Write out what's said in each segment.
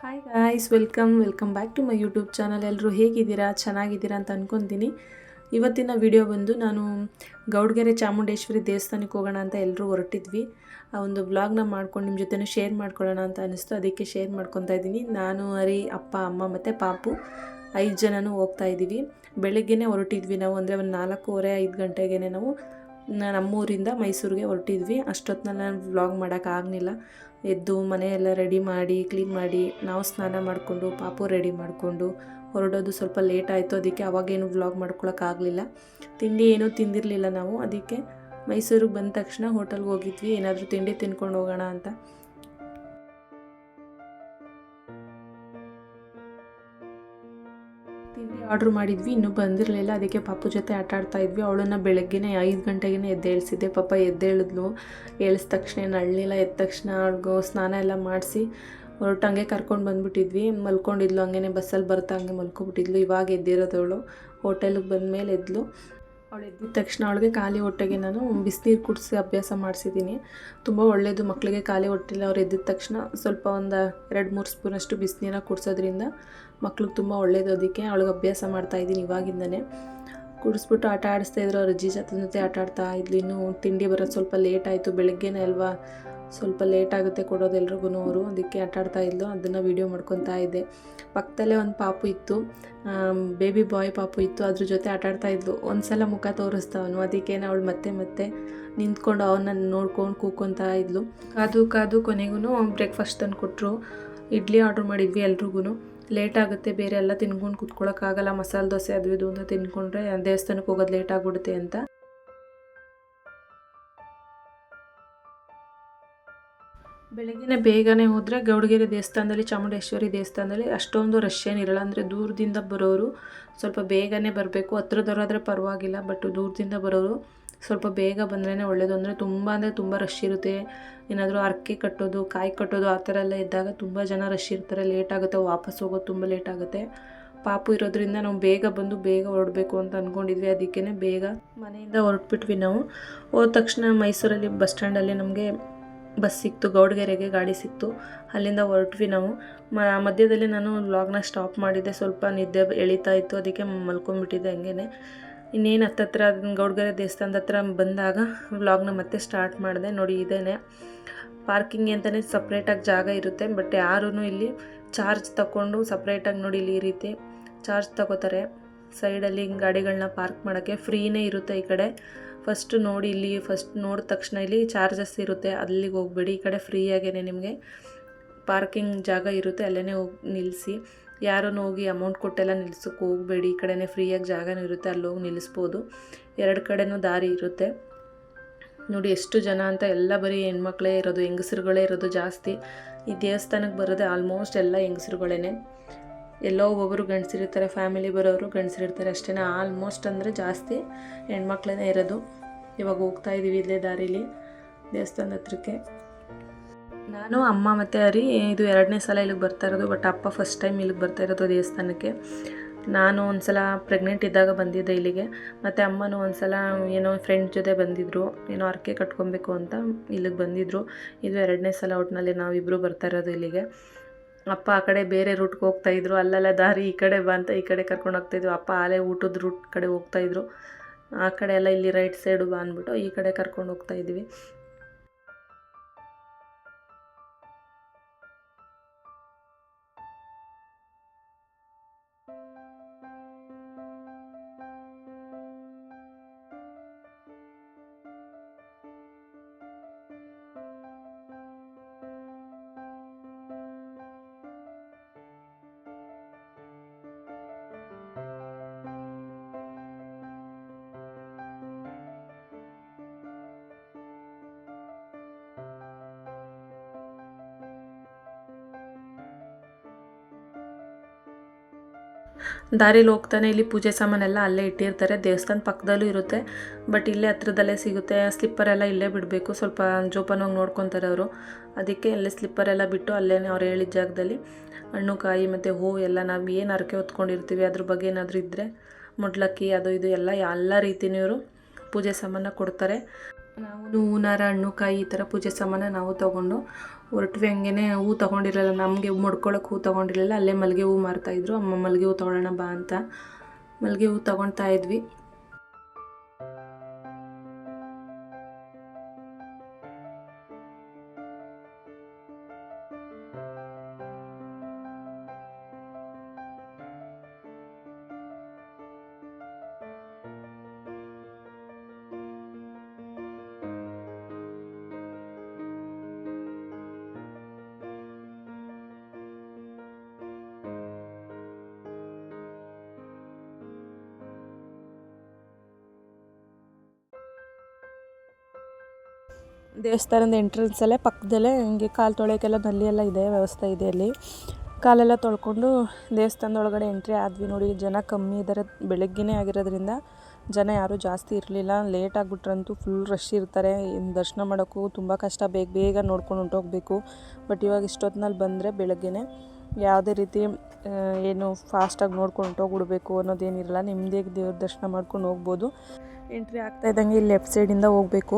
Hi guys welcome welcome back to my YouTube channel ಎಲ್ಲರೂ ಹೇಗಿದ್ದೀರಾ? ಚೆನ್ನಾಗಿದ್ದೀರಾ ಅಂತ ಅಂದ್ಕೊತೀನಿ ಇವತ್ತಿನ ವಿಡಿಯೋ ಬಂದು ನಾನು ಗೌಡ್ಗೆರೆ ಚಾಮುಂಡೇಶ್ವರಿ ದೇವಸ್ಥಾನಕ್ಕೆ ಹೋಗೋಣ ಅಂತ ಎಲ್ಲರೂ ಹೊರಟಿದ್ವಿ. ಆ ಒಂದು ಬ್ಲಾಗ್ನ ಮಾಡ್ಕೊಂಡು ನಿಮ್ಮ ಜೊತೆ ಶೇರ್ ಮಾಡ್ಕೊಳ್ಳೋಣ ಅಂತ ಅನಿಸ್ತು. ಅದಕ್ಕೆ ಶೇರ್ ಮಾಡ್ಕೊತಾ ಇದ್ದೀನಿ. ನಾನು, ಅರಿ, ಅಪ್ಪ, ಅಮ್ಮ ಮತ್ತು ಪಾಪು ಐದು ಜನನೂ ಹೋಗ್ತಾ ಇದ್ದೀವಿ. ಬೆಳಗ್ಗೆನೇ ಹೊರಟಿದ್ವಿ ನಾವು. ಅಂದರೆ ಒಂದು ನಾಲ್ಕೂವರೆ, ಐದು ಗಂಟೆಗೆ ನಾವು ನಮ್ಮೂರಿಂದ ಮೈಸೂರಿಗೆ ಹೊರಟಿದ್ವಿ. ಅಷ್ಟೊತ್ತಿನಲ್ಲಿ ನಾನು ವ್ಲಾಗ್ ಮಾಡೋಕ್ಕಾಗಲಿಲ್ಲ ಎದ್ದು ಮನೆಯೆಲ್ಲ ರೆಡಿ ಮಾಡಿ, ಕ್ಲೀನ್ ಮಾಡಿ, ನಾವು ಸ್ನಾನ ಮಾಡಿಕೊಂಡು, ಪಾಪು ರೆಡಿ ಮಾಡಿಕೊಂಡು ಹೊರಡೋದು ಸ್ವಲ್ಪ ಲೇಟ್ ಆಯಿತು, ಅದಕ್ಕೆ ಅವಾಗೇನು ವ್ಲಾಗ್ ಮಾಡ್ಕೊಳಕ್ಕಾಗಲಿಲ್ಲ ತಿಂಡಿ ಏನೂ ತಿಂದಿರಲಿಲ್ಲ ನಾವು, ಅದಕ್ಕೆ ಮೈಸೂರಿಗೆ ಬಂದ ತಕ್ಷಣ ಹೋಟೆಲ್ಗೆ ಹೋಗಿದ್ವಿ. ಏನಾದರೂ ತಿಂಡಿ ತಿನ್ಕೊಂಡು ಹೋಗೋಣ ಅಂತ. ಆರ್ಡ್ರ್ ಮಾಡಿದ್ವಿ, ಇನ್ನೂ ಬಂದಿರಲಿಲ್ಲ. ಅದಕ್ಕೆ ಪಾಪು ಜೊತೆ ಆಟ ಆಡ್ತಾ ಇದ್ವಿ. ಅವಳನ್ನು ಬೆಳಗ್ಗೆನೇ ಐದು ಗಂಟೆಗೆ ಎದ್ದೇಳಿಸಿದ್ದೆ. ಪಾಪ ಎದ್ದೇಳಿದ್ಲು. ಏಳಿಸಿದ ತಕ್ಷಣ, ಏನು ಅಳ್ಳಿಲ್ಲ ಎದ್ದ ತಕ್ಷಣ ಅವ್ಳಿಗೂ ಸ್ನಾನ ಎಲ್ಲ ಮಾಡಿಸಿ ಹೊರಟಂಗೆ ಕರ್ಕೊಂಡು ಬಂದುಬಿಟ್ಟಿದ್ವಿ. ಮಲ್ಕೊಂಡಿದ್ಲು ಹಂಗೆ ಬಸ್ಸಲ್ಲಿ ಬರ್ತಾ ಹಂಗೆ ಮಲ್ಕೊಬಿಟ್ಟಿದ್ಲು ಇವಾಗ ಎದ್ದಿರೋದವಳು ಹೋಟೆಲಿಗೆ ಬಂದಮೇಲೆ ಎದ್ಲು. ಅವಳು ಎದ್ದಿದ ತಕ್ಷಣ ಅವಳಿಗೆ ಖಾಲಿ ಹೊಟ್ಟೆಗೆ ನಾನು ಬಿಸಿನೀರು ಕುಡಿಸಿ ಅಭ್ಯಾಸ ಮಾಡಿಸಿದ್ದೀನಿ. ತುಂಬ ಒಳ್ಳೆಯದು ಮಕ್ಕಳಿಗೆ ಖಾಲಿ ಹೊಟ್ಟೆಲ್ಲ ಅವ್ರು ಎದ್ದಿದ ತಕ್ಷಣ ಸ್ವಲ್ಪ ಒಂದು ಎರಡು ಮೂರು ಸ್ಪೂನಷ್ಟು ಬಿಸಿನೀರ ಕುಡಿಸೋದ್ರಿಂದ ಮಕ್ಳಿಗೆ ತುಂಬ ಒಳ್ಳೆಯದು ಅದಕ್ಕೆ ಅವಳಿಗೆ ಅಭ್ಯಾಸ ಮಾಡ್ತಾ ಇದ್ದೀನಿ ಇವಾಗಿಂದನೇ. ಕುಡಿಸ್ಬಿಟ್ಟು ಆಟ ಆಡಿಸ್ತಾ ಇದ್ರು, ಅವ್ರ ಅಜ್ಜಿ ಜೊತೆ ಜೊತೆ ಆಟ ಆಡ್ತಾ ಇದ್ಲು. ಇನ್ನೂ ತಿಂಡಿ ಬರೋದು ಸ್ವಲ್ಪ ಲೇಟ್ ಆಯಿತು. ಬೆಳಗ್ಗೆನೇ ಅಲ್ವಾ? ಸ್ವಲ್ಪ ಲೇಟ್ ಆಗುತ್ತೆ ಕೊಡೋದು ಎಲ್ರಿಗೂ ಅವರು. ಅದಕ್ಕೆ ಆಟ ಆಡ್ತಾ ಇದ್ಲು. ಅದನ್ನು ವೀಡಿಯೋ ಮಾಡ್ಕೊತಾ ಇದ್ದೆ. ಪಕ್ಕದಲ್ಲೇ ಒಂದು ಪಾಪು ಇತ್ತು. ಬೇಬಿ ಬಾಯ್ ಪಾಪು ಇತ್ತು. ಅದ್ರ ಜೊತೆ ಆಟ ಆಡ್ತಾ ಇದ್ಲು. ಒಂದು ಸಲ ಮುಖ ತೋರಿಸ್ತಾವನು ಅವನು. ಅದಕ್ಕೆ ಅವಳು ಮತ್ತೆ ಮತ್ತೆ ನಿಂತ್ಕೊಂಡು ಅವನ್ನ ನೋಡ್ಕೊಂಡು ಕೂಕೊತಾ ಇದ್ಲು. ಕಾದು ಕಾದು ಕೊನೆಗೂ ಬ್ರೇಕ್ಫಾಸ್ಟ್ ತಂದು ಕೊಟ್ಟರು ಇಡ್ಲಿ ಆರ್ಡ್ರ್ ಮಾಡಿದ್ವಿ ಎಲ್ರಿಗೂ ಲೇಟ್ ಆಗುತ್ತೆ. ಬೇರೆ ಎಲ್ಲ ತಿನ್ಕೊಂಡು ಕುತ್ಕೊಳ್ಳೋಕ್ಕಾಗಲ್ಲ ಮಸಾಲೆ ದೋಸೆ ಅದು ಇದು ಅಂತ ತಿನ್ಕೊಂಡ್ರೆ ದೇವಸ್ಥಾನಕ್ಕೆ ಹೋಗೋದು ಲೇಟ್ ಆಗಿಬಿಡುತ್ತೆ ಅಂತ. ಬೆಳಗ್ಗೆನೆ ಬೇಗನೆ ಹೋದರೆ ಗೌಡಗೆರೆ ದೇವಸ್ಥಾನದಲ್ಲಿ, ಚಾಮುಂಡೇಶ್ವರಿ ದೇವಸ್ಥಾನದಲ್ಲಿ ಅಷ್ಟೊಂದು ರಶ್ ಏನಿರಲ್ಲ. ಅಂದರೆ ದೂರದಿಂದ ಬರೋರು ಸ್ವಲ್ಪ ಬೇಗನೆ ಬರಬೇಕು. ಹತ್ರದವರಾದರೆ ಪರವಾಗಿಲ್ಲ ಬಟ್ ದೂರದಿಂದ ಬರೋರು ಸ್ವಲ್ಪ ಬೇಗ ಬಂದ್ರೇ ಒಳ್ಳೆಯದು ಅಂದರೆ ತುಂಬ ಅಂದರೆ ತುಂಬ ರಶ್ ಇರುತ್ತೆ. ಏನಾದರೂ ಅರ್ಕೆ ಕಟ್ಟೋದು, ಕಾಯಿ ಕಟ್ಟೋದು, ಆ ಥರ ಎಲ್ಲ ಇದ್ದಾಗ ತುಂಬ ಜನ ರಶ್ ಇರ್ತಾರೆ. ಲೇಟ್ ಆಗುತ್ತೆ, ವಾಪಸ್ ಹೋಗೋದು ತುಂಬ ಲೇಟ್ ಆಗುತ್ತೆ. ಪಾಪು ಇರೋದ್ರಿಂದ ನಾವು ಬೇಗ ಬಂದು ಬೇಗ ಹೊರಡಬೇಕು ಅಂತ ಅಂದ್ಕೊಂಡಿದ್ವಿ ಅದಕ್ಕೇ ಬೇಗ ಮನೆಯಿಂದ ಹೊರಟ್ಬಿಟ್ವಿ ನಾವು. ಹೋದ ತಕ್ಷಣ ಮೈಸೂರಲ್ಲಿ ಬಸ್ ಸ್ಟ್ಯಾಂಡಲ್ಲಿ ನಮಗೆ ಬಸ್ ಸಿಕ್ತು, ಗೌಡಗೆರೆಗೆ ಗಾಡಿ ಸಿಕ್ತು. ಅಲ್ಲಿಂದ ಹೊರಟ್ವಿ ನಾವು. ಮಧ್ಯದಲ್ಲಿ ನಾನು ಲಾಗ್ನ ಸ್ಟಾಪ್ ಮಾಡಿದ್ದೆ ಸ್ವಲ್ಪ ನಿದ್ದೆ ಎಳಿತಾ ಇತ್ತು. ಅದಕ್ಕೆ ಮಲ್ಕೊಂಡ್ಬಿಟ್ಟಿದ್ದೆ ಹಂಗೇನೆ. ಇನ್ನೇನು ಹತ್ತತ್ರ, ಗೌಡಗೆರೆ ದೇವಸ್ಥಾನದ ಹತ್ರ ಬಂದಾಗ ವ್ಲಾಗ್ನ ಮತ್ತೆ ಸ್ಟಾರ್ಟ್ ಮಾಡಿದೆ. ನೋಡಿ, ಇದೇನೆ. ಪಾರ್ಕಿಂಗ್ ಅಂತಲೇ ಸಪ್ರೇಟಾಗಿ ಜಾಗ ಇರುತ್ತೆ. ಬಟ್ ಯಾರೂ ಇಲ್ಲಿ ಚಾರ್ಜ್ ತಗೊಂಡು ಸಪ್ರೇಟಾಗಿ ನೋಡಿ ಇಲ್ಲಿ ಈ ರೀತಿ ಚಾರ್ಜ್ ತಗೋತಾರೆ. ಸೈಡಲ್ಲಿ ಗಾಡಿಗಳನ್ನ ಪಾರ್ಕ್ ಮಾಡೋಕ್ಕೆ ಫ್ರೀನೇ ಇರುತ್ತೆ ಈ ಕಡೆ. ಫಸ್ಟ್ ನೋಡಿ ಇಲ್ಲಿ ಫಸ್ಟ್ ನೋಡಿದ ತಕ್ಷಣ ಇಲ್ಲಿ ಚಾರ್ಜಸ್ ಇರುತ್ತೆ, ಅಲ್ಲಿಗೆ ಹೋಗ್ಬೇಡಿ. ಈ ಕಡೆ ಫ್ರೀಯಾಗೇ ನಿಮಗೆ. ಪಾರ್ಕಿಂಗ್ ಜಾಗ ಇರುತ್ತೆ ಅಲ್ಲೇ ಹೋಗಿ ನಿಲ್ಲಿಸಿ ಯಾರೂ ಹೋಗಿ ಅಮೌಂಟ್ ಕೊಟ್ಟೆಲ್ಲ ನಿಲ್ಸೋಕೆ ಹೋಗಬೇಡಿ. ಈ ಕಡೆನೇ ಫ್ರೀಯಾಗಿ ಜಾಗನೂ ಇರುತ್ತೆ ಅಲ್ಲಿ ಹೋಗಿ ನಿಲ್ಲಿಸ್ಬೋದು ಎರಡು ಕಡೆನೂ ದಾರಿ ಇರುತ್ತೆ. ನೋಡಿ ಎಷ್ಟು ಜನ ಅಂತ, ಎಲ್ಲ ಬರೀ ಹೆಣ್ಮಕ್ಳೇ ಇರೋದು, ಹೆಂಗಸರುಗಳೇ ಇರೋದು ಜಾಸ್ತಿ. ಈ ದೇವಸ್ಥಾನಕ್ಕೆ ಬರೋದೇ ಆಲ್ಮೋಸ್ಟ್ ಎಲ್ಲ ಹೆಂಗಸ್ರುಗಳೇ ಎಲ್ಲೋ ಒಬ್ಬೊಬ್ಬರು ಗಂಡಸಿರ್ತಾರೆ ಫ್ಯಾಮಿಲಿ ಬರೋರು ಗಂಡಸಿರ್ತಾರೆ ಅಷ್ಟೇ ಆಲ್ಮೋಸ್ಟ್ ಅಂದರೆ ಜಾಸ್ತಿ ಹೆಣ್ಮಕ್ಳೇ ಇರೋದು. ಇವಾಗ ಹೋಗ್ತಾ ಇದ್ದೀವಿ ಇಲ್ಲೇ ದಾರಿಲಿ, ದೇವಸ್ಥಾನದ ಹತ್ರಕ್ಕೆ. ನಾನು, ಅಮ್ಮ ಮತ್ತು ಹರಿ ಇದು ಎರಡನೇ ಸಲ ಇಲ್ಲಿಗೆ ಬರ್ತಾ ಇರೋದು ಬಟ್ ಅಪ್ಪ ಫಸ್ಟ್ ಟೈಮ್ ಇಲ್ಲಿಗೆ ಬರ್ತಾ ಇರೋದು ದೇವಸ್ಥಾನಕ್ಕೆ. ನಾನು ಒಂದು ಸಲ ಪ್ರೆಗ್ನೆಂಟ್ ಇದ್ದಾಗ ಬಂದಿದ್ದೆ ಇಲ್ಲಿಗೆ. ಮತ್ತು ಅಮ್ಮನೂ ಒಂದು ಸಲ ಏನೋ ಫ್ರೆಂಡ್ ಜೊತೆ ಬಂದಿದ್ದರು ಏನೋ ಅರ್ಕೆ ಕಟ್ಕೊಬೇಕು ಅಂತ ಇಲ್ಲಿಗೆ ಬಂದಿದ್ದರು ಇದು ಎರಡನೇ ಸಲ ಒಟ್ಟಿನಲ್ಲಿ ನಾವಿಬ್ಬರು ಬರ್ತಾ ಇರೋದು ಇಲ್ಲಿಗೆ. ಅಪ್ಪ ಆ ಕಡೆ ಬೇರೆ ರೂಟ್ಗೆ ಹೋಗ್ತಾಯಿದ್ರು ಅಲ್ಲೆಲ್ಲ ದಾರಿ ಈ ಕಡೆ ಬಾ ಅಂತ ಈ ಕಡೆ ಕರ್ಕೊಂಡು ಹೋಗ್ತಾಯಿದ್ರು ಅಪ್ಪ ಆಲೇ ಊಟದ ರೂಟ್ ಕಡೆ ಹೋಗ್ತಾಯಿದ್ರು ಆ ಕಡೆ ಎಲ್ಲ ಇಲ್ಲಿ ರೈಟ್ ಸೈಡು ಬಾ ಅಂದ್ಬಿಟ್ಟು ಈ ಕಡೆ ಕರ್ಕೊಂಡು ಹೋಗ್ತಾ ದಾರಿಲಿ ಹೋಗ್ತಾನೆ, ಇಲ್ಲಿ ಪೂಜೆ ಸಾಮಾನೆಲ್ಲ ಅಲ್ಲೇ ಇಟ್ಟಿರ್ತಾರೆ, ದೇವಸ್ಥಾನ ಪಕ್ಕದಲ್ಲೂ ಇರುತ್ತೆ ಬಟ್ ಇಲ್ಲೇ ಹತ್ರದಲ್ಲೇ ಸಿಗುತ್ತೆ ಸ್ಲಿಪ್ಪರ್ ಎಲ್ಲ ಇಲ್ಲೇ ಬಿಡಬೇಕು, ಸ್ವಲ್ಪ ಜೋಪಾನವಾಗಿ ನೋಡ್ಕೊತಾರೆ ಅವರು. ಅದಕ್ಕೆ ಅಲ್ಲೇ ಸ್ಲಿಪ್ಪರ್ ಎಲ್ಲ ಬಿಟ್ಟು ಅಲ್ಲೇ ಅವ್ರು ಹೇಳಿದ ಜಾಗದಲ್ಲಿ ಹಣ್ಣು, ಕಾಯಿ ಮತ್ತು ಹೂವು ಎಲ್ಲ ನಾವು ಏನು ಅರಕೆ ಹೊತ್ಕೊಂಡಿರ್ತೀವಿ, ಅದ್ರ ಬಗ್ಗೆ ಏನಾದರೂ ಇದ್ದರೆ ಮುಡ್ಲಕ್ಕಿ, ಅದು ಇದು ಎಲ್ಲ ಎಲ್ಲ ರೀತಿಯೂ ಇವರು ಪೂಜೆ ಸಾಮಾನ ಕೊಡ್ತಾರೆ. ನಾವು ಹೂನಾರ ಹಣ್ಣು, ಕಾಯಿ ಈ ಥರ ಪೂಜೆ ಸಾಮಾನ ನಾವು ತೊಗೊಂಡು ಹೊರಟ್ವಿ. ಹಂಗೆ ಹೂ ತೊಗೊಂಡಿರಲಿಲ್ಲ ನಮಗೆ ಮುಡ್ಕೊಳಕ್ಕೆ ಹೂ ತೊಗೊಂಡಿರಲಿಲ್ಲ ಅಲ್ಲೇ ಮಲ್ಲಿಗೆ ಹೂ ಮಾರ್ತಾಯಿದ್ರು ಅಮ್ಮ ಮಲ್ಲಿಗೆ ಹೂ ತೊಗೊಳ್ಳೋಣ ಬಾ ಅಂತ ಮಲ್ಲಿಗೆ ಹೂ ತೊಗೊಳ್ತಾ ಇದ್ವಿ. ದೇವಸ್ಥಾನದ ಎಂಟ್ರೆನ್ಸಲ್ಲೇ ಪಕ್ಕದಲ್ಲೇ ಹಿಂಗೆ ಕಾಲು ತೊಳೆಯೋಕ್ಕೆಲ್ಲ ನಲ್ಲಿ ಎಲ್ಲ ಇದೆ, ವ್ಯವಸ್ಥೆ ಇದೆ ಅಲ್ಲಿ. ಕಾಲೆಲ್ಲ ತೊಳ್ಕೊಂಡು ದೇವಸ್ಥಾನದ ಒಳಗಡೆ ಎಂಟ್ರಿ ಆದ್ವಿ ನೋಡಿ, ಜನ ಕಮ್ಮಿ ಇದ್ದಾರೆ ಬೆಳಗ್ಗೆನೇ ಆಗಿರೋದ್ರಿಂದ ಜನ ಯಾರೂ ಜಾಸ್ತಿ ಇರಲಿಲ್ಲ. ಲೇಟ್ ಆಗಿಬಿಟ್ರಂತೂ ಫುಲ್ ರಶ್ ಇರ್ತಾರೆ ದರ್ಶನ ಮಾಡೋಕ್ಕೂ ತುಂಬ ಕಷ್ಟ, ಬೇಗ ಬೇಗ ನೋಡ್ಕೊಂಡು ಹೊಂಟೋಗ್ಬೇಕು. ಬಟ್ ಇವಾಗ ಇಷ್ಟೊತ್ತಿನಲ್ಲಿ ಬಂದರೆ ಬೆಳಗ್ಗೆನೇ ಯಾವುದೇ ರೀತಿ ಏನು ಫಾಸ್ಟಾಗಿ ನೋಡ್ಕೊಂಡು ಹೊಂಟೋಗ್ಬಿಡ್ಬೇಕು ಅನ್ನೋದೇನಿರಲ್ಲ ನಿಮ್ಮದೇ ದೇವ್ರ ದರ್ಶನ ಮಾಡ್ಕೊಂಡು ಹೋಗ್ಬೋದು. ಎಂಟ್ರಿ ಆಗ್ತಾ ಇದ್ದಂಗೆ ಇಲ್ಲಿ ಲೆಫ್ಟ್ ಸೈಡಿಂದ ಹೋಗಬೇಕು.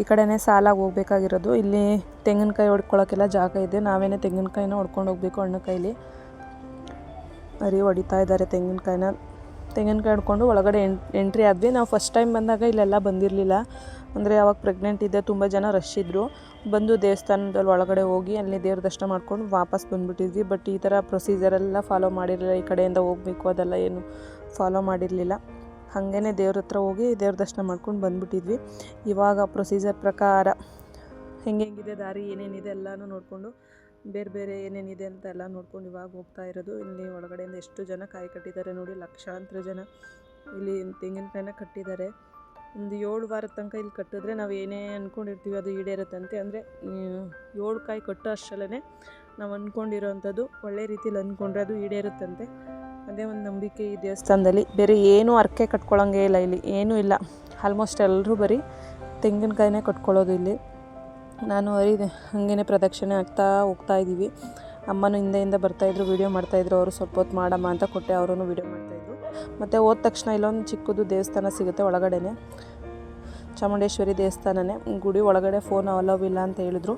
ಈ ಕಡೆನೇ ಸಾಲಾಗಿ ಹೋಗ್ಬೇಕಾಗಿರೋದು. ಇಲ್ಲಿ ತೆಂಗಿನಕಾಯಿ ಹೊಡ್ಕೊಳ್ಳೋಕ್ಕೆಲ್ಲ ಜಾಗ ಇದೆ. ನಾವೇನೇ ತೆಂಗಿನಕಾಯಿನ ಹೊಡ್ಕೊಂಡು ಹೋಗ್ಬೇಕು ಹಣ್ಣು ಕೈಲಿ ಅರಿ ಹೊಡಿತಾ ಇದ್ದಾರೆ ತೆಂಗಿನಕಾಯಿನ ತೆಂಗಿನಕಾಯಿ ಹಿಡ್ಕೊಂಡು ಒಳಗಡೆ ಎಂಟ್ರಿ ಆದ್ವಿ. ನಾವು ಫಸ್ಟ್ ಟೈಮ್ ಬಂದಾಗ ಇಲ್ಲೆಲ್ಲ ಬಂದಿರಲಿಲ್ಲ. ಅಂದರೆ ಅವಾಗ ಪ್ರೆಗ್ನೆಂಟ್ ಇದ್ದೆ ತುಂಬ ಜನ ರಶ್ ಇದ್ದರು ಬಂದು ದೇವಸ್ಥಾನದಲ್ಲಿ ಒಳಗಡೆ ಹೋಗಿ ಅಲ್ಲಿ ದೇವ್ರ ದರ್ಶನ ಮಾಡ್ಕೊಂಡು ವಾಪಸ್ ಬಂದುಬಿಟ್ಟಿದ್ವಿ. ಬಟ್ ಈ ಥರ ಪ್ರೊಸೀಜರೆಲ್ಲ ಫಾಲೋ ಮಾಡಿರಲಿಲ್ಲ. ಈ ಕಡೆಯಿಂದ ಹೋಗಬೇಕು ಅದೆಲ್ಲ ಏನು ಫಾಲೋ ಮಾಡಿರಲಿಲ್ಲ. ಹಾಗೇ ದೇವ್ರ ಹತ್ರ ಹೋಗಿ ದೇವ್ರ ದರ್ಶನ ಮಾಡ್ಕೊಂಡು ಬಂದುಬಿಟ್ಟಿದ್ವಿ. ಇವಾಗ ಪ್ರೊಸೀಜರ್ ಪ್ರಕಾರ ಹೆಂಗೆ ಹೆಂಗಿದೆ ದಾರಿ, ಏನೇನಿದೆ ಎಲ್ಲನೂ ನೋಡಿಕೊಂಡು, ಬೇರೆ ಬೇರೆ ಏನೇನಿದೆ ಅಂತ ಎಲ್ಲ ನೋಡ್ಕೊಂಡು ಇವಾಗ ಹೋಗ್ತಾ ಇರೋದು. ಇಲ್ಲಿ ಒಳಗಡೆಯಿಂದ ಎಷ್ಟು ಜನ ಕಾಯಿ ಕಟ್ಟಿದ್ದಾರೆ ನೋಡಿ, ಲಕ್ಷಾಂತರ ಜನ ಇಲ್ಲಿ ತೆಂಗಿನಕಾಯಿನ ಕಟ್ಟಿದ್ದಾರೆ. ಒಂದು ಏಳು ವಾರದ ತನಕ ಇಲ್ಲಿ ಕಟ್ಟಿದ್ರೆ ನಾವು ಏನೇ ಅಂದ್ಕೊಂಡಿರ್ತೀವಿ ಅದು ಈಡೇರುತ್ತಂತೆ ಅಂದರೆ ಏಳು ಕಾಯಿ ಕಟ್ಟೋ ಅಷ್ಟರಲ್ಲೇ ನಾವು ಅಂದ್ಕೊಂಡಿರೋವಂಥದ್ದು ಒಳ್ಳೆ ರೀತಿಯಲ್ಲಿ ಅಂದ್ಕೊಂಡ್ರೆ ಅದು ಈಡೇರುತ್ತಂತೆ ಅದೇ ಒಂದು ನಂಬಿಕೆ ಈ ದೇವಸ್ಥಾನದಲ್ಲಿ. ಬೇರೆ ಏನೂ ಅರ್ಕೆ ಕಟ್ಕೊಳ್ಳೋಂಗೇ ಇಲ್ಲ ಇಲ್ಲಿ, ಏನೂ ಇಲ್ಲ. ಆಲ್ಮೋಸ್ಟ್ ಎಲ್ಲರೂ ಬರೀ ತೆಂಗಿನಕಾಯಿನೇ ಕಟ್ಕೊಳ್ಳೋದು ಇಲ್ಲಿ. ನಾನು ಅರಿದೆ ಹಾಗೇ ಪ್ರದಕ್ಷಿಣೆ ಆಗ್ತಾ ಹೋಗ್ತಾ ಇದ್ದೀವಿ ಅಮ್ಮನೂ ಹಿಂದೆಯಿಂದ ಬರ್ತಾಯಿದ್ರು ವೀಡಿಯೋ ಮಾಡ್ತಾಯಿದ್ರು ಅವರು ಸ್ವಲ್ಪ ಹೊತ್ತು ಮಾಡಮ್ಮ ಅಂತ ಕೊಟ್ಟೆ ಅವರೂ ವೀಡಿಯೋ ಮಾಡ್ತಾಯಿದ್ರು ಮತ್ತು ಹೋದ ತಕ್ಷಣ ಇಲ್ಲೊಂದು ಚಿಕ್ಕದು ದೇವಸ್ಥಾನ ಸಿಗುತ್ತೆ ಒಳಗಡೆನೆ. ಚಾಮುಂಡೇಶ್ವರಿ ದೇವಸ್ಥಾನನೇ. ಗುಡಿ ಒಳಗಡೆ ಫೋನ್ ಅವಲವ್ ಇಲ್ಲ ಅಂತ ಹೇಳಿದ್ರು.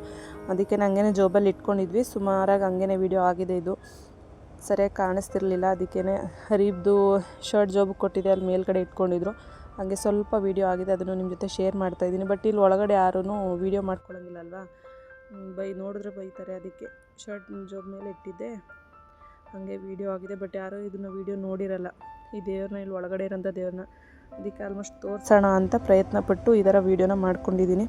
ಅದಕ್ಕೆ ಹಂಗೇ ಜೋಬಲ್ಲಿ ಇಟ್ಕೊಂಡಿದ್ವಿ. ಸುಮಾರಾಗಿ ಹಂಗೇ ವೀಡಿಯೋ ಆಗಿದೆ ಇದು. ಸರಿಯಾಗಿ ಕಾಣಿಸ್ತಿರ್ಲಿಲ್ಲ. ಅದಕ್ಕೇ ಹರೀಬ್ದು ಶರ್ಟ್ ಜಾಬ್ ಕೊಟ್ಟಿದೆ. ಅಲ್ಲಿ ಮೇಲ್ಗಡೆ ಇಟ್ಕೊಂಡಿದ್ರು. ಹಾಗೆ ಸ್ವಲ್ಪ ವೀಡಿಯೋ ಆಗಿದೆ. ಅದನ್ನು ನಿಮ್ಮ ಜೊತೆ ಶೇರ್ ಮಾಡ್ತಾ ಇದ್ದೀನಿ. ಬಟ್ ಇಲ್ಲಿ ಒಳಗಡೆ ಯಾರೂ ವೀಡಿಯೋ ಮಾಡ್ಕೊಳ್ಳೋಂಗಿಲ್ಲ ಅಲ್ವಾ ಬೈ, ನೋಡಿದ್ರೆ ಬೈತಾರೆ ಅದಕ್ಕೆ. ಶರ್ಟ್ ಜಾಬ್ ಮೇಲೆ ಇಟ್ಟಿದ್ದೆ. ಹಾಗೆ ವೀಡಿಯೋ ಆಗಿದೆ. ಬಟ್ ಯಾರೂ ಇದನ್ನು ವೀಡಿಯೋ ನೋಡಿರಲ್ಲ. ಈ ದೇವ್ರನ್ನ, ಇಲ್ಲಿ ಒಳಗಡೆ ಇರೋಂಥ ದೇವ್ರನ್ನ. ಅದಕ್ಕೆ ಆಲ್ಮೋಸ್ಟ್ ತೋರಿಸೋಣ ಅಂತ ಪ್ರಯತ್ನ ಪಟ್ಟು ಈ ಥರ ವೀಡಿಯೋನ ಮಾಡ್ಕೊಂಡಿದ್ದೀನಿ.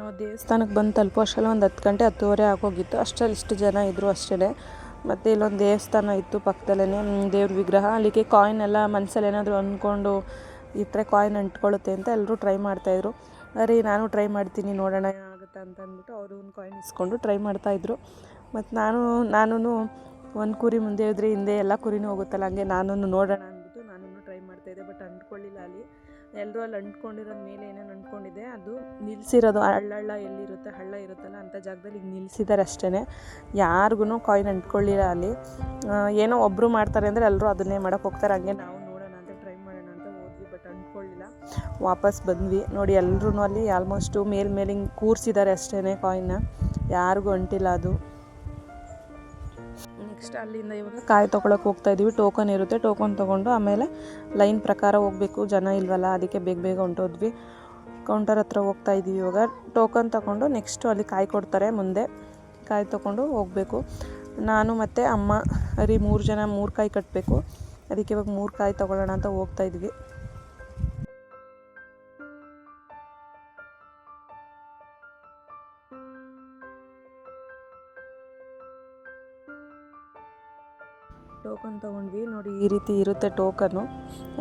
ನಾವು ದೇವಸ್ಥಾನಕ್ಕೆ ಬಂದು ತಲುಪೋ ಅಷ್ಟರಲ್ಲಿ ಒಂದು ಹತ್ತು ಗಂಟೆ, ಹತ್ತುವರೆ ಆಗೋಗಿತ್ತು. ಅಷ್ಟರಲ್ಲಿ ಇಷ್ಟು ಜನ ಇದ್ದರು ಅಷ್ಟೇ ಮತ್ತು ಇಲ್ಲೊಂದು ದೇವಸ್ಥಾನ ಇತ್ತು ಪಕ್ಕದಲ್ಲೇ ದೇವ್ರ ವಿಗ್ರಹ. ಅಲ್ಲಿಗೆ ಕಾಯಿನ್ ಎಲ್ಲ ಮನಸ್ಸಲ್ಲಿ ಏನಾದರೂ ಅಂದ್ಕೊಂಡು ಇಟ್ಟರೆ ಕಾಯಿನ್ ಅಂಟ್ಕೊಳ್ಳುತ್ತೆ ಅಂತ ಎಲ್ಲರೂ ಟ್ರೈ ಮಾಡ್ತಾಯಿದ್ರು ಅರೆ, ನಾನು ಟ್ರೈ ಮಾಡ್ತೀನಿ ನೋಡೋಣ, ಏನಾಗುತ್ತೆ ಅಂತ ಅಂದ್ಬಿಟ್ಟು ಅವರು ಒಂದು ಕಾಯಿನ್ ಇಸ್ಕೊಂಡು ಟ್ರೈ ಮಾಡ್ತಾಯಿದ್ರು ಮತ್ತು ನಾನು ನಾನು ಒಂದು ಕುರಿ ಮುಂದೆ ಇದ್ರೆ ಹಿಂದೆ ಎಲ್ಲ ಕುರಿನೂ ಹೋಗುತ್ತಲ್ಲ, ಹಂಗೆ ನಾನು ನೋಡೋಣ ಅಂದ್ಬಿಟ್ಟು ನಾನು ಟ್ರೈ ಮಾಡ್ತಾಯಿದ್ದೆ ಬಟ್ ಎಲ್ಲರೂ ಅಲ್ಲಿ ಅಂಟ್ಕೊಂಡಿರೋದು ಮೇಲೆ ಏನೇನು ಅಂಟ್ಕೊಂಡಿದೆ, ಅದು ನಿಲ್ಲಿಸಿರೋದು ಹಳ್ಳಳ್ಳ ಎಲ್ಲಿರುತ್ತೆ, ಹಳ್ಳ ಇರುತ್ತಲ್ಲ ಅಂಥ ಜಾಗದಲ್ಲಿ ಈಗ ನಿಲ್ಲಿಸಿದ್ದಾರೆ ಅಷ್ಟೇ ಯಾರಿಗೂ ಕಾಯಿನ್ ಅಂಟ್ಕೊಳ್ಳಿಲ್ಲ ಅಲ್ಲಿ. ಏನೋ ಒಬ್ಬರು ಮಾಡ್ತಾರೆ ಅಂದರೆ ಎಲ್ಲರೂ ಅದನ್ನೇ ಮಾಡೋಕೆ ಹೋಗ್ತಾರೆ. ಹಂಗೆ ನಾವು ನೋಡೋಣ ಅಂತ ಟ್ರೈ ಮಾಡೋಣ ಅಂತ ಹೋದ್ವಿ ಬಟ್ ಅಂಟ್ಕೊಳ್ಳಿಲ್ಲ. ವಾಪಸ್ ಬಂದ್ವಿ. ನೋಡಿ ಎಲ್ಲರೂ ಅಲ್ಲಿ ಆಲ್ಮೋಸ್ಟು ಮೇಲ್ ಮೇಲೆ ಹಿಂಗೆ ಕೂರಿಸಿದ್ದಾರೆ ಅಷ್ಟೇ ಕಾಯಿನ್ನ ಯಾರಿಗೂ ಅಂಟಿಲ್ಲ ಅದು. ನೆಕ್ಸ್ಟ್ ಅಲ್ಲಿಂದ ಇವಾಗ ಕಾಯಿ ತೊಗೊಳಕ್ಕೆ ಹೋಗ್ತಾ ಇದ್ದೀವಿ ಟೋಕನ್ ಇರುತ್ತೆ. ಟೋಕನ್ ತೊಗೊಂಡು ಆಮೇಲೆ ಲೈನ್ ಪ್ರಕಾರ ಹೋಗಬೇಕು. ಜನ ಇಲ್ವಲ್ಲ, ಅದಕ್ಕೆ ಬೇಗ ಬೇಗ ಹೊಂಟೋದ್ವಿ ಕೌಂಟರ್ ಹತ್ರ ಹೋಗ್ತಾ ಇದ್ದೀವಿ ಇವಾಗ. ಟೋಕನ್ ತೊಗೊಂಡು ನೆಕ್ಸ್ಟು ಅಲ್ಲಿ ಕಾಯಿ ಕೊಡ್ತಾರೆ ಮುಂದೆ. ಕಾಯಿ ತೊಗೊಂಡು ಹೋಗಬೇಕು. ನಾನು ಮತ್ತು ಅಮ್ಮ, ಅರಿ ಮೂರು ಜನ ಮೂರು ಕಾಯಿ ಕಟ್ಟಬೇಕು ಅದಕ್ಕೆ ಇವಾಗ ಮೂರು ಕಾಯಿ ತೊಗೊಳ್ಳೋಣ ಅಂತ ಹೋಗ್ತಾ ಇದ್ವಿ. ಟೋಕನ್ ತೊಗೊಂಡ್ವಿ. ನೋಡಿ, ಈ ರೀತಿ ಇರುತ್ತೆ ಟೋಕನು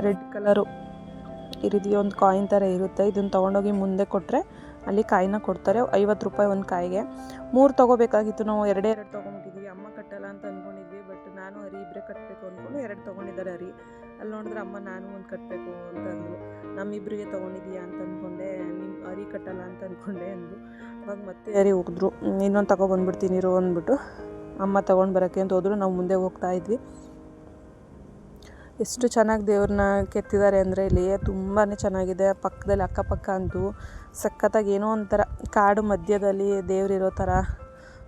ರೆಡ್ ಕಲರು ಈ ರೀತಿ ಒಂದು ಕಾಯಿನ್ ಥರ ಇರುತ್ತೆ. ಇದನ್ನು ತೊಗೊಂಡೋಗಿ ಮುಂದೆ ಕೊಟ್ಟರೆ ಅಲ್ಲಿ ಕಾಯಿನ ಕೊಡ್ತಾರೆ. ಐವತ್ತು ರೂಪಾಯಿ ಒಂದು ಕಾಯಿಗೆ. ಮೂರು ತೊಗೋಬೇಕಾಗಿತ್ತು. ನಾವು ಎರಡೇ ಎರಡು ತೊಗೊಂಡಿದ್ದೀವಿ ಅಮ್ಮ ಕಟ್ಟಲ್ಲ ಅಂತ ಅಂದ್ಕೊಂಡಿದ್ವಿ ಬಟ್ ನಾನು ಹರಿ ಇಬ್ಬರೇ ಕಟ್ಟಬೇಕು ಅಂದ್ಕೊಂಡು ಎರಡು ತೊಗೊಂಡಿದ್ದಾರೆ ಹರಿ. ಅಲ್ಲಿ ನೋಡಿದ್ರೆ ಅಮ್ಮ ನಾನು ಒಂದು ಕಟ್ಟಬೇಕು ಅಂತಂದ್ರು ನಮ್ಮಿಬ್ಬರಿಗೆ ತೊಗೊಂಡಿದ್ದೀಯಾ ಅಂತ ಅಂದ್ಕೊಂಡೆ ನಿಮ್ಮ ಹರಿ ಕಟ್ಟಲ್ಲ ಅಂತ ಅಂದ್ಕೊಂಡೆ ಅಂದರು. ಅವಾಗ ಮತ್ತೆ ಹರಿ ಹೋಗಿದ್ರು. ಇನ್ನೊಂದು ತೊಗೊಬಂದ್ಬಿಡ್ತೀನಿ ಅಂದ್ಬಿಟ್ಟು. ಅಮ್ಮ ತೊಗೊಂಡು ಬರೋಕ್ಕೆ ಅಂತ ಹೋದ್ರು. ನಾವು ಮುಂದೆ ಹೋಗ್ತಾ ಇದ್ವಿ. ಎಷ್ಟು ಚೆನ್ನಾಗಿ ದೇವ್ರನ್ನ ಕೆತ್ತಿದ್ದಾರೆ ಅಂದರೆ ಇಲ್ಲಿ ತುಂಬಾ ಚೆನ್ನಾಗಿದೆ. ಪಕ್ಕದಲ್ಲಿ ಅಕ್ಕಪಕ್ಕ ಅಂತೂ ಸಖತ್ತಾಗಿ ಏನೋ ಒಂಥರ ಕಾಡು ಮಧ್ಯದಲ್ಲಿ ದೇವರಿರೋ ಥರ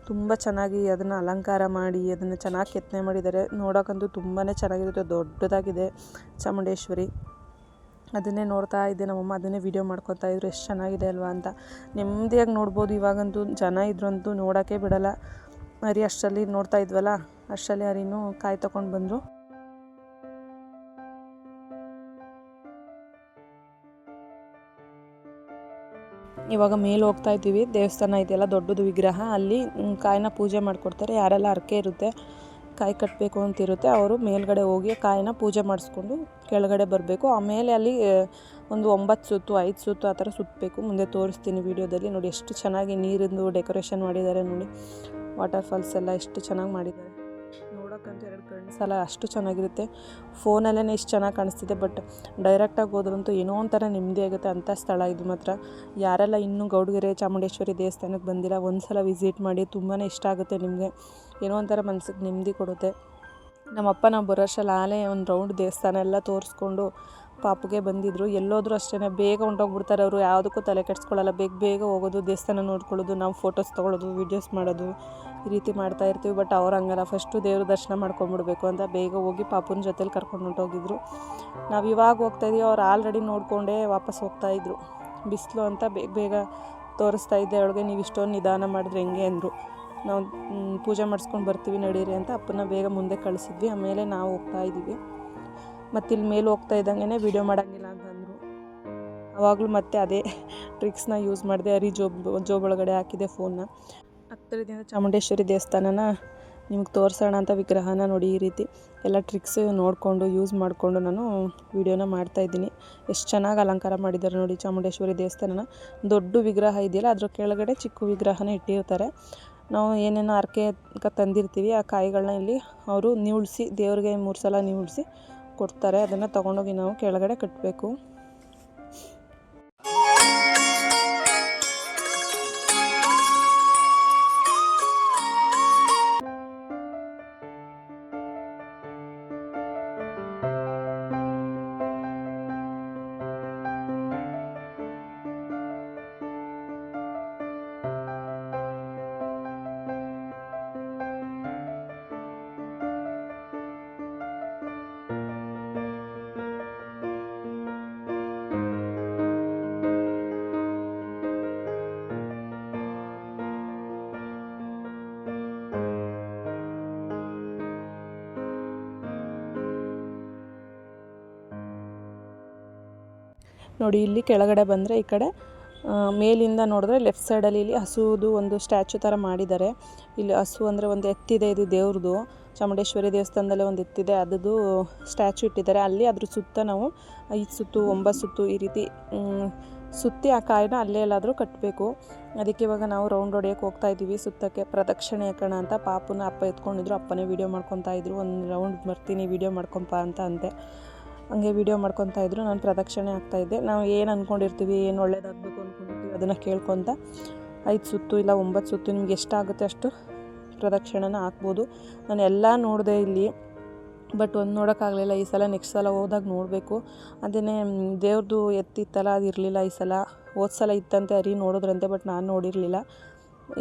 ತುಂಬ ಚೆನ್ನಾಗಿ ಅದನ್ನು ಅಲಂಕಾರ ಮಾಡಿ, ಅದನ್ನು ಚೆನ್ನಾಗಿ ಕೆತ್ತನೆ ಮಾಡಿದ್ದಾರೆ. ನೋಡೋಕ್ಕಂತೂ ತುಂಬಾ ಚೆನ್ನಾಗಿರುತ್ತೆ. ದೊಡ್ಡದಾಗಿದೆ ಚಾಮುಂಡೇಶ್ವರಿ. ಅದನ್ನೇ ನೋಡ್ತಾ ಇದ್ದೆ ನಮ್ಮಮ್ಮ. ಅದನ್ನೇ ವೀಡಿಯೋ ಮಾಡ್ಕೊತಾ ಇದ್ರು. ಎಷ್ಟು ಚೆನ್ನಾಗಿದೆ ಅಲ್ವಾ ಅಂತ. ನೆಮ್ಮದಿಯಾಗಿ ನೋಡ್ಬೋದು. ಇವಾಗಂತೂ ಜನ ಇದ್ರಂತೂ ನೋಡೋಕ್ಕೆ ಬಿಡಲ್ಲ. ಹರಿ ಅಷ್ಟರಲ್ಲಿ ನೋಡ್ತಾ ಇದ್ವಲ್ಲ, ಅಷ್ಟರಲ್ಲಿ ಹರಿನೂ ಕಾಯಿ ತೊಗೊಂಡು ಬಂದರು. ಇವಾಗ ಮೇಲೆ ಹೋಗ್ತಾ ಇದ್ದೀವಿ, ದೇವಸ್ಥಾನ ಇದೆಯಲ್ಲ, ದೊಡ್ಡದು ವಿಗ್ರಹ. ಅಲ್ಲಿ ಕಾಯಿನ ಪೂಜೆ ಮಾಡಿಕೊಡ್ತಾರೆ. ಯಾರೆಲ್ಲ ಹರಕೆ ಇರುತ್ತೆ, ಕಾಯಿ ಕಟ್ಟಬೇಕು ಅಂತಿರುತ್ತೆ, ಅವರು ಮೇಲ್ಗಡೆ ಹೋಗಿ ಕಾಯಿನ ಪೂಜೆ ಮಾಡಿಸ್ಕೊಂಡು ಕೆಳಗಡೆ ಬರಬೇಕು. ಆಮೇಲೆ ಅಲ್ಲಿ ಒಂದು ಒಂಬತ್ತು ಸುತ್ತು, ಐದು ಸುತ್ತು ಆ ಥರ ಸುತ್ತಬೇಕು. ಮುಂದೆ ತೋರಿಸ್ತೀನಿ ವೀಡಿಯೋದಲ್ಲಿ. ನೋಡಿ, ಎಷ್ಟು ಚೆನ್ನಾಗಿ ನೀರಿಂದು ಡೆಕೋರೇಷನ್ ಮಾಡಿದ್ದಾರೆ ನೋಡಿ. ವಾಟರ್ ಫಾಲ್ಸ್ ಎಲ್ಲ ಎಷ್ಟು ಚೆನ್ನಾಗಿ ಮಾಡಿದ್ದಾರೆ. ನೋಡೋಕ್ಕಂತೂ ಎರಡು ಕಣ್ಣು ಸಲ ಅಷ್ಟು ಚೆನ್ನಾಗಿರುತ್ತೆ. ಫೋನಲ್ಲೇ ಇಷ್ಟು ಚೆನ್ನಾಗಿ ಕಾಣಿಸ್ತಿದೆ, ಬಟ್ ಡೈರೆಕ್ಟಾಗಿ ಹೋದ್ರಂತೂ ಏನೋ ಒಂಥರ ನೆಮ್ಮದಿ ಆಗುತ್ತೆ ಅಂಥ ಸ್ಥಳ ಇದು ಮಾತ್ರ. ಯಾರೆಲ್ಲ ಇನ್ನೂ ಗೌಡಗೆರೆ, ಚಾಮುಂಡೇಶ್ವರಿ ದೇವಸ್ಥಾನಕ್ಕೆ ಬಂದಿಲ್ಲ ಒಂದು ಸಲ ವಿಸಿಟ್ ಮಾಡಿ ತುಂಬಾ ಇಷ್ಟ ಆಗುತ್ತೆ ನಿಮಗೆ. ಏನೋ ಒಂಥರ ಮನ್ಸಿಗೆ ನೆಮ್ಮದಿ ಕೊಡುತ್ತೆ. ನಮ್ಮಪ್ಪ ನಾವು ಬರೋ ಆಲೆ ಆಲೇ ಒಂದು ರೌಂಡ್ ದೇವಸ್ಥಾನ ಎಲ್ಲ ತೋರಿಸ್ಕೊಂಡು ಪಾಪುಗೆ ಬಂದಿದ್ರು. ಎಲ್ಲೋದ್ರೂ ಅಷ್ಟೇ ಬೇಗ ಹೊಂಟೋಗ್ಬಿಡ್ತಾರೆ ಅವರು. ಯಾವುದಕ್ಕೂ ತಲೆ ಕೆಡಿಸ್ಕೊಳ್ಳಲ್ಲ. ಬೇಗ ಬೇಗ ಹೋಗೋದು, ದೇವಸ್ಥಾನ ನೋಡ್ಕೊಳ್ಳೋದು, ನಾವು ಫೋಟೋಸ್ ತೊಗೊಳ್ಳೋದು ವೀಡಿಯೋಸ್ ಮಾಡೋದು, ಈ ರೀತಿ ಮಾಡ್ತಾ ಇರ್ತೀವಿ. ಬಟ್ ಅವ್ರು ಹಂಗಲ್ಲ. ಫಸ್ಟು ದೇವ್ರ ದರ್ಶನ ಮಾಡ್ಕೊಂಬಿಡ್ಬೇಕು ಅಂತ ಬೇಗ ಹೋಗಿ ಪಾಪುನ ಜೊತೇಲಿ ಕರ್ಕೊಂಡು ಹೊಂಟೋಗಿದ್ರು. ನಾವು ಇವಾಗ ಹೋಗ್ತಾ ಇದೀವಿ. ಅವ್ರು ಆಲ್ರೆಡಿ ನೋಡಿಕೊಂಡೇ ವಾಪಸ್ ಹೋಗ್ತಾ ಇದ್ರು. ಬಿಸಿಲು ಅಂತ ಬೇಗ ಬೇಗ ತೋರಿಸ್ತಾ ಇದ್ದೆ. ಅವಳಿಗೆ, ನೀವು ಇಷ್ಟೊಂದು ನಿಧಾನ ಮಾಡಿದ್ರೆ ಹೆಂಗೆ? ಅಂದರು. ನಾವು ಪೂಜೆ ಮಾಡಿಸ್ಕೊಂಡು ಬರ್ತೀವಿ, ನಡೀರಿ ಅಂತ ಅಪ್ಪನ ಬೇಗ ಮುಂದೆ ಕಳಿಸಿದ್ವಿ. ಆಮೇಲೆ ನಾವು ಹೋಗ್ತಾ ಇದ್ದೀವಿ ಮತ್ತು ಇಲ್ಲಿ ಮೇಲೆ ಹೋಗ್ತಾ ಇದ್ದಂಗೆ ವೀಡಿಯೋ ಮಾಡೋಂಗಿಲ್ಲ ಅಂತಂದರು. ಆವಾಗಲೂ ಮತ್ತೆ ಅದೇ ಟ್ರಿಕ್ಸ್ನ ಯೂಸ್ ಮಾಡಿದೆ ಅರಿ ಜೋಬ್ ಜೋಬ್ ಒಳಗಡೆ ಹಾಕಿದೆ ಫೋನ್ನ ಹತ್ತಿರದಿಂದ ಚಾಮುಂಡೇಶ್ವರಿ ದೇವಸ್ಥಾನನ ನಿಮ್ಗೆ ತೋರಿಸೋಣ ಅಂತ ವಿಗ್ರಹನ ನೋಡಿ ಈ ರೀತಿ ಎಲ್ಲ ಟ್ರಿಕ್ಸ್ ನೋಡಿಕೊಂಡು ಯೂಸ್ ಮಾಡಿಕೊಂಡು ನಾನು ವೀಡಿಯೋನ ಮಾಡ್ತಾಯಿದ್ದೀನಿ ಎಷ್ಟು ಚೆನ್ನಾಗಿ ಅಲಂಕಾರ ಮಾಡಿದ್ದಾರೆ ನೋಡಿ ಚಾಮುಂಡೇಶ್ವರಿ ದೇವಸ್ಥಾನನ. ದೊಡ್ಡ ವಿಗ್ರಹ ಇದೆಯಲ್ಲ, ಅದ್ರ ಕೆಳಗಡೆ ಚಿಕ್ಕ ವಿಗ್ರಹನ ಇಟ್ಟಿರ್ತಾರೆ. ನಾವು ಏನೇನೋ ಹರಕೆ ತಂದಿರ್ತೀವಿ, ಆ ಕಾಯಿಗಳನ್ನ ಇಲ್ಲಿ ಅವರು ನಿವುಳಿಸಿ, ದೇವ್ರಿಗೆ ಮೂರು ಸಲ ನಿವುಳಿಸಿ ಕೊಡ್ತಾರೆ ಅದನ್ನು ತಗೊಂಡೋಗಿ ನಾವು ಕೆಳಗಡೆ ಕಟ್ಟಬೇಕು ನೋಡಿ, ಇಲ್ಲಿ ಕೆಳಗಡೆ ಬಂದರೆ ಈ ಕಡೆ ಮೇಲಿಂದ ನೋಡಿದ್ರೆ ಲೆಫ್ಟ್ ಸೈಡಲ್ಲಿ ಇಲ್ಲಿ ಹಸುವುದು ಒಂದು ಸ್ಟ್ಯಾಚು ಥರ ಮಾಡಿದ್ದಾರೆ. ಇಲ್ಲಿ ಹಸು ಅಂದರೆ ಒಂದು ಎತ್ತಿದೆ, ಇದು ದೇವ್ರದು. ಚಾಮುಂಡೇಶ್ವರಿ ದೇವಸ್ಥಾನದಲ್ಲೇ ಒಂದು ಎತ್ತಿದೆ, ಅದದು ಸ್ಟ್ಯಾಚು ಇಟ್ಟಿದ್ದಾರೆ. ಅಲ್ಲಿ ಅದ್ರ ಸುತ್ತ ನಾವು ಐದು ಸುತ್ತು, ಒಂಬತ್ತು ಸುತ್ತು ಈ ರೀತಿ ಸುತ್ತಿ ಆ ಕಾಯಿನ ಅಲ್ಲೇ ಎಲ್ಲಾದರೂ ಕಟ್ಟಬೇಕು ಅದಕ್ಕೆ ಇವಾಗ ನಾವು ರೌಂಡ್ ಹೊಡೆಯೋಕೆ ಹೋಗ್ತಾ ಇದ್ದೀವಿ ಸುತ್ತಕ್ಕೆ ಪ್ರದಕ್ಷಿಣೆ ಹಾಕೋಣ ಅಂತ ಪಾಪುನ ಅಪ್ಪ ಎತ್ಕೊಂಡಿದ್ರು, ಅಪ್ಪನೇ ವೀಡಿಯೋ ಮಾಡ್ಕೊತಾ ಇದ್ರು. ಒಂದು ರೌಂಡ್ ಬರ್ತೀನಿ ವೀಡಿಯೋ ಮಾಡ್ಕೊಂಪ ಅಂತ ಅಂದೆ ಹಂಗೆ ವೀಡಿಯೋ ಮಾಡ್ಕೊತಾ ಇದ್ರು. ನಾನು ಪ್ರದಕ್ಷಿಣೆ ಆಗ್ತಾಯಿದ್ದೆ ನಾವು ಏನು ಅಂದ್ಕೊಂಡಿರ್ತೀವಿ ಏನು ಒಳ್ಳೇದಾಗಬೇಕು ಅಂದ್ಕೊಂಡಿರ್ತೀವಿ ಅದನ್ನು ಕೇಳ್ಕೊತ ಐದು ಸುತ್ತು ಇಲ್ಲ ಒಂಬತ್ತು ಸುತ್ತು ನಿಮ್ಗೆ ಎಷ್ಟಾಗುತ್ತೆ ಅಷ್ಟು ಪ್ರದಕ್ಷಿಣೆನ ಹಾಕ್ಬೋದು. ನಾನು ಎಲ್ಲ ನೋಡಿದೆ ಇಲ್ಲಿ ಬಟ್ ಒಂದು ನೋಡೋಕ್ಕಾಗಲಿಲ್ಲ ಈ ಸಲ ನೆಕ್ಸ್ಟ್ ಸಲ ಹೋದಾಗ ನೋಡಬೇಕು. ಅದೇ ದೇವ್ರದ್ದು ಎತ್ತಿತ್ತಲ್ಲ, ಅದು ಇರಲಿಲ್ಲ ಈ ಸಲ. ಹೋದ ಸಲ ಇತ್ತಂತೆ ಅರಿ ನೋಡಿದ್ರಂತೆ ಬಟ್ ನಾನು ನೋಡಿರಲಿಲ್ಲ.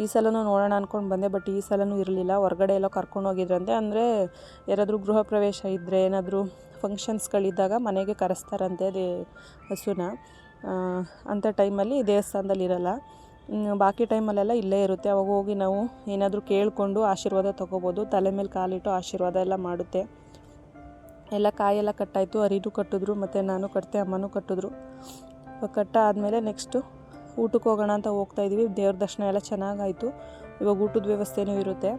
ಈ ಸಲನೂ ನೋಡೋಣ ಅಂದ್ಕೊಂಡು ಬಂದೆ, ಬಟ್ ಈ ಸಲನೂ ಇರಲಿಲ್ಲ. ಹೊರಗಡೆ ಎಲ್ಲ ಕರ್ಕೊಂಡು ಹೋಗಿದ್ರಂತೆ. ಅಂದರೆ ಯಾರಾದರೂ ಗೃಹ ಪ್ರವೇಶ ಇದ್ದರೆ ಏನಾದರೂ ಫಂಕ್ಷನ್ಸ್ಗಳಿದ್ದಾಗ ಮನೆಗೆ ಕರೆಸ್ತಾರಂತೆ ದೇ, ಹಸುನ. ಅಂಥ ಟೈಮಲ್ಲಿ ದೇವಸ್ಥಾನದಲ್ಲಿ ಇರಲ್ಲ. ಬಾಕಿ ಟೈಮಲ್ಲೆಲ್ಲ ಇಲ್ಲೇ ಇರುತ್ತೆ. ಅವಾಗ ಹೋಗಿ ನಾವು ಏನಾದರೂ ಕೇಳಿಕೊಂಡು ಆಶೀರ್ವಾದ ತೊಗೋಬೋದು. ತಲೆ ಮೇಲೆ ಕಾಲಿಟ್ಟು ಆಶೀರ್ವಾದ ಎಲ್ಲ ಮಾಡುತ್ತೆ. ಎಲ್ಲ ಕಾಯೆಲ್ಲ ಕಟ್ಟಾಯಿತು. ಅರಿದು ಕಟ್ಟಿದ್ರು, ಮತ್ತು ನಾನು ಕಟ್ಟಿದೆ ಅಮ್ಮನೂ ಕಟ್ಟಿದ್ರು. ಕಟ್ಟಾದಮೇಲೆ ನೆಕ್ಸ್ಟು ಊಟಕ್ಕೆ ಹೋಗೋಣ ಅಂತ ಹೋಗ್ತಾ ಇದ್ದೀವಿ. ದೇವ್ರ ದರ್ಶನ ಎಲ್ಲ ಚೆನ್ನಾಗಾಯಿತು. ಇವಾಗ ಊಟದ ವ್ಯವಸ್ಥೆನೂ ಇರುತ್ತೆ.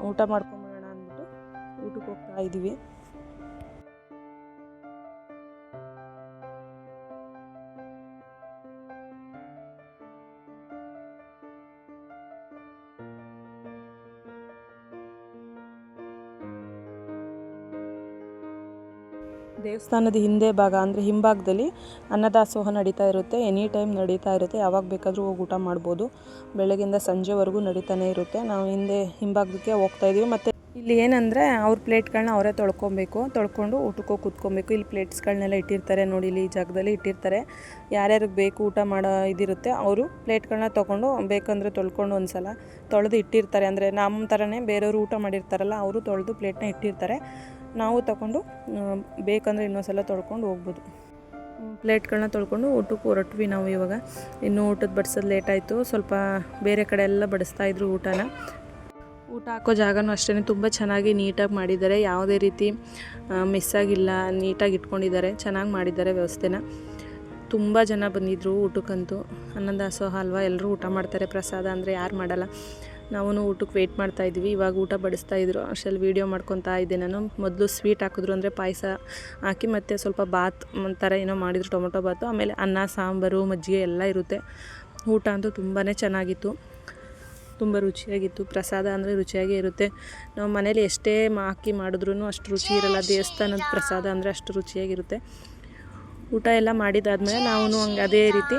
ಊಟ ಮಾಡ್ಕೊಂಬರೋಣ ಅಂದ್ಬಿಟ್ಟು ಊಟಕ್ಕೆ ಹೋಗ್ತಾ ಇದ್ದೀವಿ. ದೇವಸ್ಥಾನದ ಹಿಂದೆ ಭಾಗ ಅಂದರೆ ಹಿಂಭಾಗದಲ್ಲಿ ಅನ್ನದಾಸೋಹ ನಡೀತಾ ಇರುತ್ತೆ. ಎನಿ ಟೈಮ್ ನಡೀತಾ ಇರುತ್ತೆ. ಯಾವಾಗ ಬೇಕಾದರೂ ಹೋಗಿ ಊಟ ಮಾಡ್ಬೋದು. ಬೆಳಗ್ಗಿಂದ ಸಂಜೆವರೆಗೂ ನಡೀತಾನೆ ಇರುತ್ತೆ. ನಾವು ಹಿಂದೆ ಹಿಂಭಾಗಕ್ಕೆ ಹೋಗ್ತಾ ಇದ್ದೀವಿ. ಮತ್ತು ಇಲ್ಲಿ ಏನಂದರೆ ಅವ್ರ ಪ್ಲೇಟ್ಗಳನ್ನ ಅವರೇ ತೊಳ್ಕೊಬೇಕು. ತೊಳ್ಕೊಂಡು ಊಟಕ್ಕೆ ಹೋಗಿ ಕೂತ್ಕೊಬೇಕು. ಇಲ್ಲಿ ಪ್ಲೇಟ್ಸ್ಗಳನ್ನೆಲ್ಲ ಇಟ್ಟಿರ್ತಾರೆ ನೋಡಿ. ಇಲ್ಲಿ ಈ ಜಾಗದಲ್ಲಿ ಇಟ್ಟಿರ್ತಾರೆ. ಯಾರ್ಯಾರಿಗೆ ಬೇಕು ಊಟ ಮಾಡೋ ಇದಿರುತ್ತೆ ಅವರು ಪ್ಲೇಟ್ಗಳನ್ನ ತೊಗೊಂಡು ಬೇಕಂದರೆ ತೊಳ್ಕೊಂಡು ಒಂದು ಸಲ ತೊಳೆದು ಇಟ್ಟಿರ್ತಾರೆ. ಅಂದರೆ ನಮ್ಮ ಥರನೇ ಬೇರೆಯವರು ಊಟ ಮಾಡಿರ್ತಾರಲ್ಲ, ಅವರು ತೊಳೆದು ಪ್ಲೇಟ್ನ ಇಟ್ಟಿರ್ತಾರೆ. ನಾವು ತಗೊಂಡು ಬೇಕಂದರೆ ಇನ್ನೊಂದ್ಸಲ ತೊಳ್ಕೊಂಡು ಹೋಗ್ಬೋದು. ಪ್ಲೇಟ್ಗಳನ್ನ ತೊಳ್ಕೊಂಡು ಊಟಕ್ಕೆ ಹೊರಟ್ವಿ ನಾವು ಇವಾಗ. ಇನ್ನೂ ಊಟದ ಬಡಿಸೋದು ಲೇಟ್ ಆಯಿತು. ಸ್ವಲ್ಪ ಬೇರೆ ಕಡೆ ಎಲ್ಲ ಬಡಿಸ್ತಾ ಇದ್ರು ಊಟನ. ಊಟ ಹಾಕೋ ಜಾಗನೂ ಅಷ್ಟೇ ತುಂಬ ಚೆನ್ನಾಗಿ ನೀಟಾಗಿ ಮಾಡಿದ್ದಾರೆ. ಯಾವುದೇ ರೀತಿ ಮಿಸ್ ಆಗಿಲ್ಲ, ನೀಟಾಗಿ ಇಟ್ಕೊಂಡಿದ್ದಾರೆ. ಚೆನ್ನಾಗಿ ಮಾಡಿದ್ದಾರೆ ವ್ಯವಸ್ಥೆನ. ತುಂಬ ಜನ ಬಂದಿದ್ದರು ಊಟಕ್ಕಂತೂ. ಅನ್ನದಾಸೋಹ ಅಲ್ವಾ? ಎಲ್ಲರೂ ಊಟ ಮಾಡ್ತಾರೆ. ಪ್ರಸಾದ ಅಂದರೆ ಯಾರು ಮಾಡಲ್ಲ. ನಾವು ಊಟಕ್ಕೆ ವೆಯ್ಟ್ ಮಾಡ್ತಾ ಇದ್ವಿ. ಇವಾಗ ಊಟ ಬಡಿಸ್ತಾ ಇದ್ರು. ಅಷ್ಟರಲ್ಲಿ ವೀಡಿಯೋ ಮಾಡ್ಕೊತಾ ಇದ್ದೆ ನಾನು. ಮೊದಲು ಸ್ವೀಟ್ ಹಾಕಿದ್ರು ಅಂದರೆ ಪಾಯಸ ಹಾಕಿ, ಮತ್ತು ಸ್ವಲ್ಪ ಬಾತ್ ಒಂಥರ ಏನೋ ಮಾಡಿದ್ರು, ಟೊಮೊಟೊ ಬಾತು. ಆಮೇಲೆ ಅನ್ನ, ಸಾಂಬಾರು, ಮಜ್ಜಿಗೆ ಎಲ್ಲ ಇರುತ್ತೆ. ಊಟ ಅಂತೂ ತುಂಬಾ ಚೆನ್ನಾಗಿತ್ತು. ತುಂಬ ರುಚಿಯಾಗಿತ್ತು. ಪ್ರಸಾದ ಅಂದರೆ ರುಚಿಯಾಗೇ ಇರುತ್ತೆ. ನಾವು ಮನೇಲಿ ಎಷ್ಟೇ ಹಾಕಿ ಮಾಡಿದ್ರೂ ಅಷ್ಟು ರುಚಿ ಇರಲ್ಲ. ದೇವಸ್ಥಾನದ ಪ್ರಸಾದ ಅಂದರೆ ಅಷ್ಟು ರುಚಿಯಾಗಿರುತ್ತೆ. ಊಟ ಎಲ್ಲ ಮಾಡಿದಾದ್ಮೇಲೆ ನಾವು ಹಂಗೆ ಅದೇ ರೀತಿ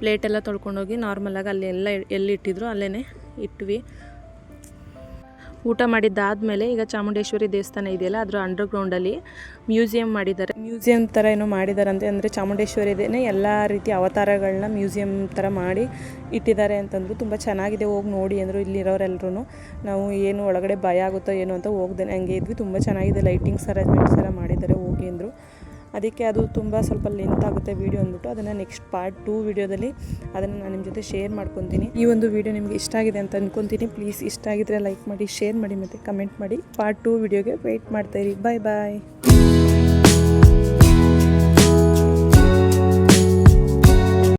ಪ್ಲೇಟೆಲ್ಲ ತೊಳ್ಕೊಂಡೋಗಿ ನಾರ್ಮಲಾಗಿ ಅಲ್ಲಿ ಎಲ್ಲ ಎಲ್ಲಿ ಇಟ್ಟಿದ್ರು ಅಲ್ಲೇ ಇಟ್ವಿ. ಊಟ ಮಾಡಿದ್ದಾದಮೇಲೆ ಈಗ ಚಾಮುಂಡೇಶ್ವರಿ ದೇವಸ್ಥಾನ ಇದೆಯಲ್ಲ, ಅದರ ಅಂಡರ್ಗ್ರೌಂಡಲ್ಲಿ ಮ್ಯೂಸಿಯಂ ಮಾಡಿದ್ದಾರೆ. ಮ್ಯೂಸಿಯಂ ಥರ ಏನೋ ಮಾಡಿದಾರಂತೆ, ಅಂದರೆ ಚಾಮುಂಡೇಶ್ವರಿದೇನೆ ಎಲ್ಲ ರೀತಿ ಅವತಾರಗಳನ್ನ ಮ್ಯೂಸಿಯಂ ಥರ ಮಾಡಿ ಇಟ್ಟಿದ್ದಾರೆ ಅಂತಂದರು ತುಂಬ ಚೆನ್ನಾಗಿದೆ, ಹೋಗಿ ನೋಡಿ ಅಂದರು ಇಲ್ಲಿರೋರೆಲ್ಲರೂ ನಾವು ಏನು ಒಳಗಡೆ ಭಯ ಆಗುತ್ತೋ ಏನು ಅಂತ ಹೋಗ್ದೆ ಹಂಗೆ ಇದ್ವಿ, ತುಂಬ ಚೆನ್ನಾಗಿದೆ ಲೈಟಿಂಗ್ಸ್ ಅರೇಂಜ್ಮೆಂಟ್ಸ್ ಎಲ್ಲ ಮಾಡಿದ್ದಾರೆ, ಹೋಗಿ ಅಂದರು. ಅದಕ್ಕೆ ಅದು ತುಂಬ ಸ್ವಲ್ಪ ಲೆಂತ್ ಆಗುತ್ತೆ ವೀಡಿಯೋ ಅಂದ್ಬಿಟ್ಟು. ಅದನ್ನು ನೆಕ್ಸ್ಟ್ ಪಾರ್ಟ್ ಟೂ ವೀಡಿಯೋದಲ್ಲಿ ಅದನ್ನು ನಾನು ನಿಮ್ಮ ಜೊತೆ ಶೇರ್ ಮಾಡ್ಕೊತೀನಿ. ಈ ಒಂದು ವೀಡಿಯೋ ನಿಮಗೆ ಇಷ್ಟ ಆಗಿದೆ ಅಂತ ಅಂದ್ಕೊತೀನಿ ಪ್ಲೀಸ್ ಇಷ್ಟ ಆಗಿದ್ರೆ ಲೈಕ್ ಮಾಡಿ ಶೇರ್ ಮಾಡಿ ಮತ್ತು ಕಮೆಂಟ್ ಮಾಡಿ. ಪಾರ್ಟ್ ಟೂ ವೀಡಿಯೋಗೆ ವೆಯ್ಟ್ ಮಾಡ್ತಾಯಿರಿ ಬಾಯ್ ಬಾಯ್